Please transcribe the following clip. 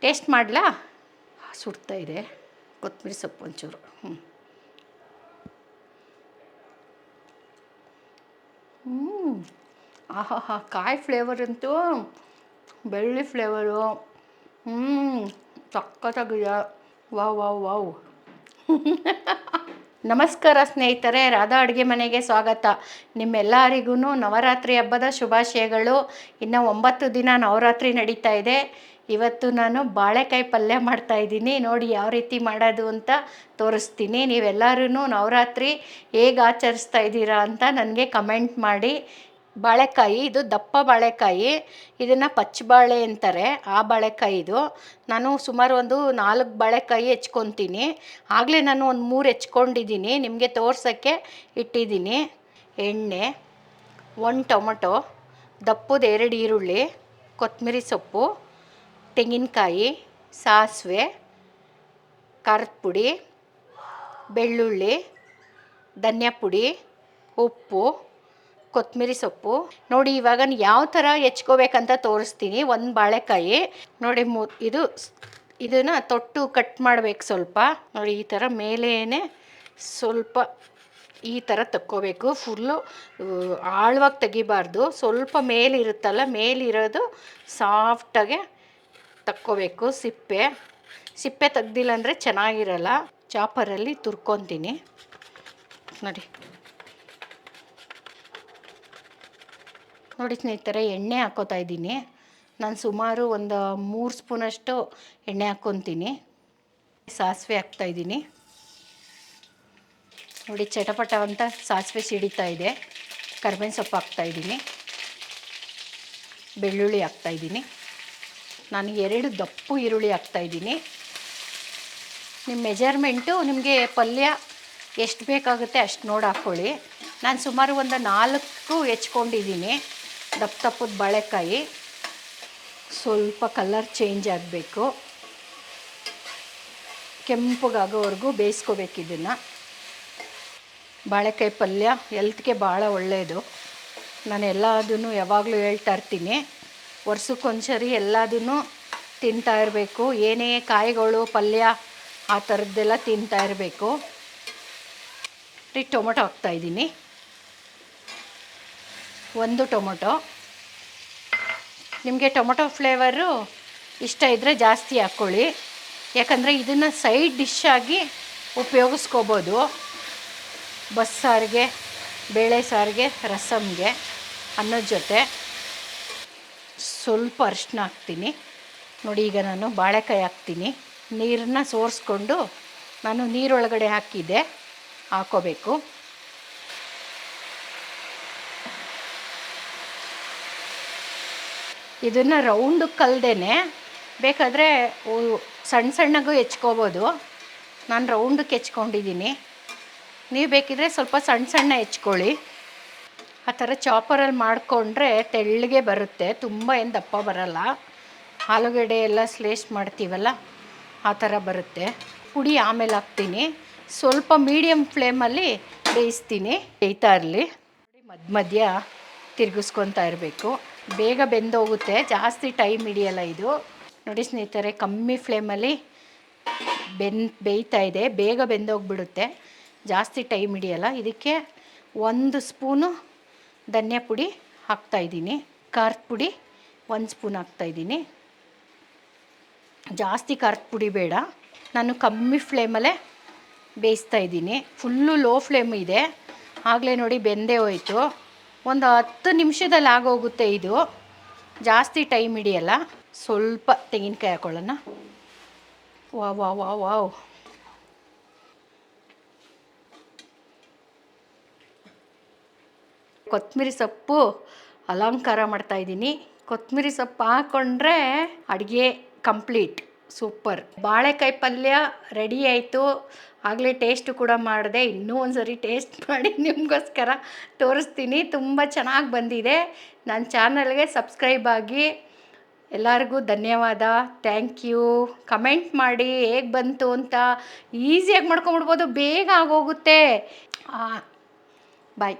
Taste ಮಾಡಲಾ? ಸುಡ್ತಾ ಇದೆ. ಕೊತ್ತಂಬರಿ ಸೊಪ್ಪು ಒಂಚೂರು. ಹ್ಞೂ ಹ್ಞೂ ಆಹಾ ಕಾಯಿ ಫ್ಲೇವರ್ ಅಂತೂ ಬೆಳ್ಳಿ ಫ್ಲೇವರು ಹ್ಞೂ ಸಕ್ಕತ್ತಾಗಿದೆ. Wow wow wow. ನಮಸ್ಕಾರ ಸ್ನೇಹಿತರೆ, ರಾಧಾ ಅಡುಗೆ ಮನೆಗೆ ಸ್ವಾಗತ. ನಿಮ್ಮೆಲ್ಲರಿಗೂ ನವರಾತ್ರಿ ಹಬ್ಬದ ಶುಭಾಶಯಗಳು. ಇನ್ನು ಒಂಬತ್ತು ದಿನ ನವರಾತ್ರಿ ನಡೀತಾ ಇದೆ. ಇವತ್ತು ನಾನು ಬಾಳೆಕಾಯಿ ಪಲ್ಯ ಮಾಡ್ತಾ ಇದ್ದೀನಿ. ನೋಡಿ ಯಾವ ರೀತಿ ಮಾಡೋದು ಅಂತ ತೋರಿಸ್ತೀನಿ. ನೀವೆಲ್ಲರೂ ನವರಾತ್ರಿ ಹೇಗೆ ಆಚರಿಸ್ತಾ ಇದ್ದೀರಾ ಅಂತ ನನಗೆ ಕಮೆಂಟ್ ಮಾಡಿ. ಬಾಳೆಕಾಯಿ, ಇದು ದಪ್ಪ ಬಾಳೆಕಾಯಿ. ಇದನ್ನು ಪಚ್ಚಬಾಳೆ ಅಂತಾರೆ. ಆ ಬಾಳೆಕಾಯಿ ಇದು. ನಾನು ಸುಮಾರು ಒಂದು ನಾಲ್ಕು ಬಾಳೆಕಾಯಿ ಹೆಚ್ಕೊತೀನಿ. ಆಗಲೇ ನಾನು ಒಂದು ಮೂರು ಹೆಚ್ಕೊಂಡಿದ್ದೀನಿ. ನಿಮಗೆ ತೋರ್ಸೋಕ್ಕೆ ಇಟ್ಟಿದ್ದೀನಿ. ಎಣ್ಣೆ, ಒಂದು ಟೊಮೊಟೊ, ದಪ್ಪದ ಎರಡು ಈರುಳ್ಳಿ ಕೊತ್ತಂಬರಿ ಸೊಪ್ಪು ತೆಂಗಿನಕಾಯಿ, ಸಾಸಿವೆ ಖಾರದ ಪುಡಿ ಬೆಳ್ಳುಳ್ಳಿ ಧನಿಯಾ ಪುಡಿ ಉಪ್ಪು, ಕೊತ್ತಂಬರಿ ಸೊಪ್ಪು. ನೋಡಿ, ಇವಾಗ ಯಾವ ಥರ ಹೆಚ್ಕೋಬೇಕಂತ ತೋರಿಸ್ತೀನಿ. ಒಂದು ಬಾಳೆಕಾಯಿ. ನೋಡಿ, ಮು, ಇದು ಇದನ್ನು ತೊಟ್ಟು ಕಟ್ ಮಾಡಬೇಕು ಸ್ವಲ್ಪ. ನೋಡಿ, ಈ ಥರ ಮೇಲೇನೆ ಸ್ವಲ್ಪ ಈ ಥರ ತಕ್ಕೋಬೇಕು. ಫುಲ್ಲು ಆಳವಾಗಿ ತೆಗಿಬಾರ್ದು. ಸ್ವಲ್ಪ ಮೇಲಿರುತ್ತಲ್ಲ, ಮೇಲಿರೋದು ಸಾಫ್ಟಾಗೆ ತಕ್ಕೋಬೇಕು. ಸಿಪ್ಪೆ. ಸಿಪ್ಪೆ ತೆಗ್ದಿಲ್ಲ ಅಂದರೆ ಚೆನ್ನಾಗಿರಲ್ಲ. ಚಾಪರಲ್ಲಿ ತುರ್ಕೊತೀನಿ. ನೋಡಿ. ನೋಡಿ ಸ್ನೇಹಿತರೆ, ಎಣ್ಣೆ ಹಾಕೋತಾ ಇದ್ದೀನಿ. ನಾನು ಸುಮಾರು ಒಂದು ಮೂರು ಸ್ಪೂನಷ್ಟು ಎಣ್ಣೆ ಹಾಕ್ಕೊತೀನಿ. ಸಾಸಿವೆ ಹಾಕ್ತಾಯಿದ್ದೀನಿ ನೋಡಿ ಚಟಪಟ ಅಂತ ಸಾಸಿವೆ ಸಿಡಿತಾ ಇದೆ. ಕರ್ಬೇವಿನ ಸೊಪ್ಪು ಹಾಕ್ತಾಯಿದ್ದೀನಿ ಬೆಳ್ಳುಳ್ಳಿ ಹಾಕ್ತಾಯಿದ್ದೀನಿ ನಾನು ಎರಡು ದಪ್ಪು ಈರುಳ್ಳಿ ಹಾಕ್ತಾಯಿದ್ದೀನಿ ನಿಮ್ಮ ಮೆಜರ್ಮೆಂಟು ನಿಮಗೆ ಪಲ್ಯ ಎಷ್ಟು ಬೇಕಾಗುತ್ತೆ ಅಷ್ಟು ನೋಡಿ ಹಾಕ್ಕೊಳ್ಳಿ. ನಾನು ಸುಮಾರು ಒಂದು ನಾಲ್ಕು ಹೆಚ್ಕೊಂಡಿದ್ದೀನಿ ದಪ್ಪ ದಪ್ಪದ ಬಾಳೆಕಾಯಿ. ಸ್ವಲ್ಪ ಕಲರ್ ಚೇಂಜ್ ಆಗಬೇಕು. ಕೆಂಪಗಾಗೋವರೆಗೂ ಬೇಯಿಸ್ಕೋಬೇಕು ಇದನ್ನು. ಬಾಳೆಕಾಯಿ ಪಲ್ಯ ಎಲ್ತ್ಗೆ ಭಾಳ ಒಳ್ಳೆಯದು. ನಾನು ಎಲ್ಲದನ್ನು ಯಾವಾಗಲೂ ಹೇಳ್ತಾ ಇರ್ತೀನಿ. ವರ್ಷಕ್ಕೊಂದ್ಸರಿ ಎಲ್ಲದನ್ನು ತಿಂತಾ ಇರಬೇಕು. ಏನೇ ಕಾಯಿಗಳು, ಪಲ್ಯ ಆ ಥರದ್ದೆಲ್ಲ ತಿಂತಾ ಇರಬೇಕು. ರೀ ಟೊಮೊಟೊ ಹಾಕ್ತಾಯಿದ್ದೀನಿ ಒಂದು ಟೊಮೊಟೊ. ನಿಮಗೆ ಟೊಮೊಟೊ ಫ್ಲೇವರು ಇಷ್ಟ ಇದ್ದರೆ ಜಾಸ್ತಿ ಹಾಕ್ಕೊಳ್ಳಿ. ಯಾಕಂದರೆ ಇದನ್ನು ಸೈಡ್ ಡಿಶ್ ಆಗಿ ಉಪಯೋಗಿಸ್ಕೋಬೋದು. ಬಸ್ಸಾರಿಗೆ, ಬೇಳೆ ಸಾರಿಗೆ ರಸಮ್ಗೆ ಅನ್ನೋದ ಜೊತೆ. ಸ್ವಲ್ಪ ಅರಿಶಿನ ಹಾಕ್ತೀನಿ. ನೋಡಿ ಈಗ ನಾನು ಬಾಳೆಕಾಯಿ ಹಾಕ್ತೀನಿ. ನೀರನ್ನ ಸೋರಿಸ್ಕೊಂಡು ನಾನು ನೀರೊಳಗಡೆ ಹಾಕಿದ್ದೆ ಹಾಕೋಬೇಕು. ಇದನ್ನು ರೌಂಡ್ ಕಲ್ದೇನೆ ಬೇಕಾದರೆ ಸಣ್ಣ ಸಣ್ಣಗೂ ಹೆಚ್ಕೋಬೋದು. ನಾನು ರೌಂಡಕ್ಕೆ ಹೆಚ್ಕೊಂಡಿದ್ದೀನಿ. ನೀವು ಬೇಕಿದ್ರೆ ಸ್ವಲ್ಪ ಸಣ್ಣ ಸಣ್ಣ ಹೆಚ್ಕೊಳ್ಳಿ. ಆ ಥರ ಚಾಪರಲ್ಲಿ ಮಾಡಿಕೊಂಡ್ರೆ ತೆಳ್ಳಗೆ ಬರುತ್ತೆ. ತುಂಬ ಏನು ದಪ್ಪ ಬರಲ್ಲ. ಆಲೂಗಡ್ಡೆ ಎಲ್ಲ ಸ್ಲೇಸ್ ಮಾಡ್ತೀವಲ್ಲ, ಆ ಥರ ಬರುತ್ತೆ. ಪುಡಿ ಆಮೇಲೆ ಹಾಕ್ತೀನಿ. ಸ್ವಲ್ಪ ಮೀಡಿಯಮ್ ಫ್ಲೇಮಲ್ಲಿ ಬೇಯಿಸ್ತೀನಿ. ಬೇಯ್ತಾ ಇರಲಿ. ಮಧ್ಯ ಮಧ್ಯ ತಿರುಗಿಸ್ಕೊತಾ ಇರಬೇಕು. ಬೇಗ ಬೆಂದೋಗುತ್ತೆ. ಜಾಸ್ತಿ ಟೈಮ್ ಹಿಡಿಯಲ್ಲ ಇದು. ನೋಡಿ ಸ್ನೇಹಿತರೆ, ಕಮ್ಮಿ ಫ್ಲೇಮಲ್ಲಿ ಬೆನ್, ಬೇಯ್ತಾ ಇದೆ. ಬೇಗ ಬೆಂದೋಗ್ಬಿಡುತ್ತೆ. ಜಾಸ್ತಿ ಟೈಮ್ ಹಿಡಿಯಲ್ಲ. ಇದಕ್ಕೆ ಒಂದು ಸ್ಪೂನು ಧನಿಯಾ ಪುಡಿ ಹಾಕ್ತಾಯಿದ್ದೀನಿ ಖಾರದ ಪುಡಿ ಒಂದು ಸ್ಪೂನ್ ಹಾಕ್ತಾಯಿದ್ದೀನಿ ಜಾಸ್ತಿ ಖಾರದ ಪುಡಿ ಬೇಡ. ನಾನು ಕಮ್ಮಿ ಫ್ಲೇಮಲ್ಲೇ ಬೇಯಿಸ್ತಾ ಇದ್ದೀನಿ. ಫುಲ್ಲು ಲೋ ಫ್ಲೇಮ್ ಇದೆ. ಆಗಲೇ ನೋಡಿ ಬೆಂದೇ ಹೋಯಿತು. ಒಂದು ಹತ್ತು ನಿಮಿಷದಲ್ಲಿ ಆಗೋಗುತ್ತೆ ಇದು. ಜಾಸ್ತಿ ಟೈಮ್ ಹಿಡಿಯಲ್ಲ. ಸ್ವಲ್ಪ ತೆಂಗಿನಕಾಯಿ ಹಾಕೊಳ್ಳೋಣ. ವಾ ವಾ ವಾ ವಾವ್. ಕೊತ್ತಂಬರಿ ಸೊಪ್ಪು ಅಲಂಕಾರ ಮಾಡ್ತಾಯಿದ್ದೀನಿ ಕೊತ್ತಂಬರಿ ಸೊಪ್ಪು ಹಾಕ್ಕೊಂಡ್ರೆ ಅಡುಗೆ ಕಂಪ್ಲೀಟ್, ಸೂಪರ್. ಬಾಳೆಕಾಯಿ ಪಲ್ಯ ರೆಡಿ ಆಯಿತು. ಆಗಲೇ ಟೇಸ್ಟು ಕೂಡ ಮಾಡಿದೆ. ಇನ್ನೂ ಒಂದು ಸರಿ ಟೇಸ್ಟ್ ಮಾಡಿ ನಿಮಗೋಸ್ಕರ ತೋರಿಸ್ತೀನಿ. ತುಂಬ ಚೆನ್ನಾಗಿ ಬಂದಿದೆ. ನನ್ನ ಚಾನಲ್ಗೆ ಸಬ್ಸ್ಕ್ರೈಬ್ ಆಗಿ. ಎಲ್ಲರಿಗೂ ಧನ್ಯವಾದ. Thank you. ಕಮೆಂಟ್ ಮಾಡಿ ಹೇಗೆ ಬಂತು ಅಂತ ಈಸಿಯಾಗಿ ಮಾಡ್ಕೊಂಬಿಡ್ಬೋದು. ಬೇಗ ಆಗೋಗುತ್ತೆ. ಬಾಯ್.